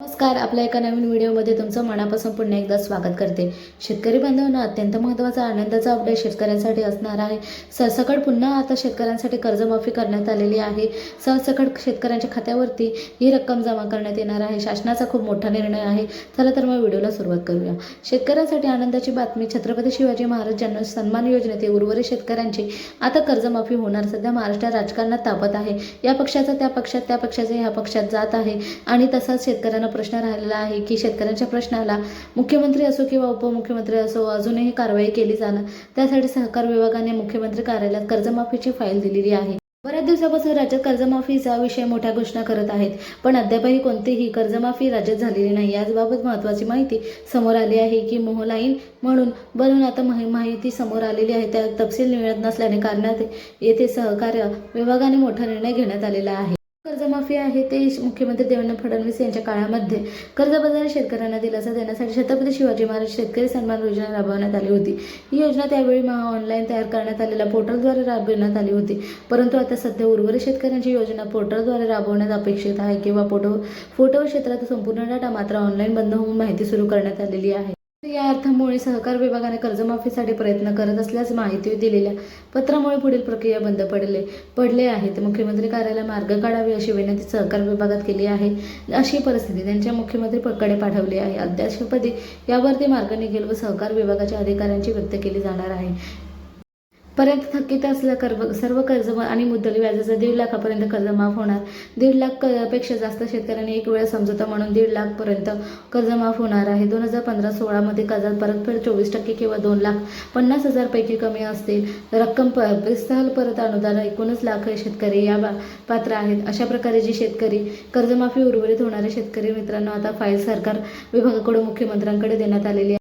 नमस्कार आपल्या एका नवीन व्हिडिओमध्ये तुमचं मनापासून पुन्हा एकदा स्वागत करते. शेतकरी बांधवांना अत्यंत महत्त्वाचा आनंदाचा अपडेट शेतकऱ्यांसाठी असणार आहे. सरसकट पुन्हा आता शेतकऱ्यांसाठी कर्जमाफी करण्यात आलेली आहे. सरसकट शेतकऱ्यांच्या खात्यावरती ही रक्कम जमा करण्यात येणार आहे. शासनाचा खूप मोठा निर्णय आहे. चला तर मग व्हिडिओला सुरुवात करूया. शेतकऱ्यांसाठी आनंदाची बातमी छत्रपती शिवाजी महाराज जन्म सन्मान योजनेतील उर्वरित शेतकऱ्यांची आता कर्जमाफी होणार. सध्या महाराष्ट्र राजकारणात तापत आहे. या पक्षाचा त्या पक्षात त्या पक्षाचा ह्या पक्षात जात आहे. आणि तसाच शेतकऱ्यांना प्रश्न राहिलेला आहे की शेतकऱ्यांच्या प्रश्नाला मुख्यमंत्री असो किंवा उपमुख्यमंत्री असो अजूनही कारवाई केली जाणार. त्यासाठी सहकार विभागाने मुख्यमंत्री कार्यालयात कर्जमाफीची फाईल दिलेली आहे. बऱ्याच दिवसापासून राज्यात कर्जमाफीचा विषय मोठ्या घोषणा करत आहेत. पण अद्यापही कोणतीही कर्जमाफी राज्यात झालेली नाही. याचबाबत महत्त्वाची माहिती समोर आली आहे की मोहलाईन म्हणून बनून आता माहिती समोर आलेली आहे. त्या तपशील मिळत नसल्याने कारणात येथे सहकार्य विभागाने मोठा निर्णय घेण्यात आलेला आहे. कर्जमाफी आहे ते मुख्यमंत्री देवेंद्र फडणवीस यांच्या काळामध्ये. कर्जबाजारी शेतकऱ्यांना दिलासा देण्यासाठी छत्रपती शिवाजी महाराज शेतकरी सन्मान योजना राबवण्यात आली होती. ही योजना त्यावेळी महा ऑनलाईन तयार करण्यात आलेल्या पोर्टलद्वारे राबविण्यात आली होती. परंतु आता सध्या उर्वरित शेतकऱ्यांची योजना पोर्टलद्वारे राबवण्यात अपेक्षित आहे किंवा फोटो फोटो क्षेत्रात संपूर्ण डाटा मात्र ऑनलाईन बंद होऊन माहिती सुरू करण्यात आलेली आहे. या अर्थामुळे सहकार विभागाने कर्जमाफीसाठी प्रयत्न करत असल्यास माहिती दिलेल्या पत्रामुळे पुढील प्रक्रिया बंद पडले पडले आहेत मुख्यमंत्री कार्यालय मार्ग काढावे अशी विनंती सहकार विभागात केली आहे. अशी परिस्थिती त्यांच्या मुख्यमंत्रीकडे पाठवली आहे. अध्यक्षपदी यावरती मार्ग निघेल व सहकार विभागाच्या अधिकाऱ्यांची व्यक्त केली जाणार आहे. पर्यंत थकीत असल्या कर्ज सर्व कर्ज आणि मुद्दल व्याजाचं दीड लाखापर्यंत कर्ज माफ होणार. दीड लाख क- पेक्षा जास्त शेतकऱ्यांनी एक वेळ समजवता म्हणून दीड लाखपर्यंत कर्ज माफ होणार आहे. दोन हजार पंधरा सोळामध्ये कर्जात परतफेड चोवीस टक्के किंवा दोन लाख पन्नास हजारपैकी कमी असतील. रक्कम प स्थल परत अनुदान एकूणच लाख शेतकरी या बा- पात्र आहेत. अशा प्रकारे जी शेतकरी कर्जमाफी उर्वरित होणारे शेतकरी मित्रांनो आता फाईल सरकार विभागाकडून मुख्यमंत्र्यांकडे देण्यात आलेली आहे.